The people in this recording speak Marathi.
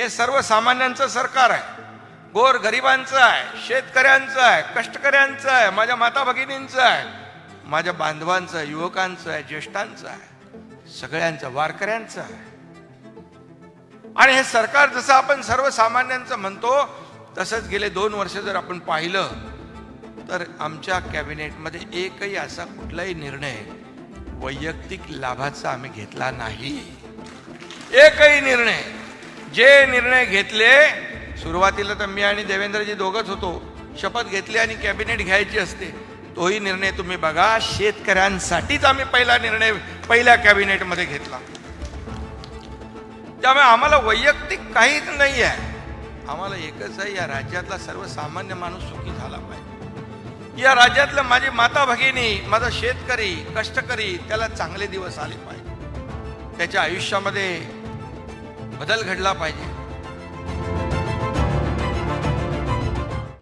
हे सर्वसामान्यांचं सरकार आहे. गोर गरिबांचं आहे शेतकऱ्यांचं आहे कष्टकऱ्यांचं आहे माझ्या माता भगिनींचं आहे माझ्या बांधवांचं आहे, युवकांचं आहे ज्येष्ठांचं आहे सगळ्यांचं वारकऱ्यांचं आहे. आणि हे सरकार जसं आपण सर्वसामान्यांचं म्हणतो तसंच गेले दोन वर्ष जर आपण पाहिलं तर आमच्या कॅबिनेटमध्ये एकही असा कुठलाही निर्णय वैयक्तिक लाभाचा आम्ही घेतला नाही. एकही निर्णय जे निर्णय घेतले सुरुवातीला तर मी आणि देवेंद्रजी दोघंच होतो. शपथ घेतली आणि कॅबिनेट घ्यायची असते. तोही निर्णय तुम्ही बघा. शेतकऱ्यांसाठीच आम्ही पहिला निर्णय पहिल्या कॅबिनेटमध्ये घेतला. त्यामुळे आम्हाला वैयक्तिक काहीच नाही आहे आम्हाला एकच आहे या राज्यातला सर्वसामान्य माणूस सुखी झाला पाहिजे. या राज्यातलं माझी माता भगिनी माझा शेतकरी कष्टकरी त्याला चांगले दिवस आले पाहिजे. त्याच्या आयुष्यामध्ये बदल घडला पाहिजे.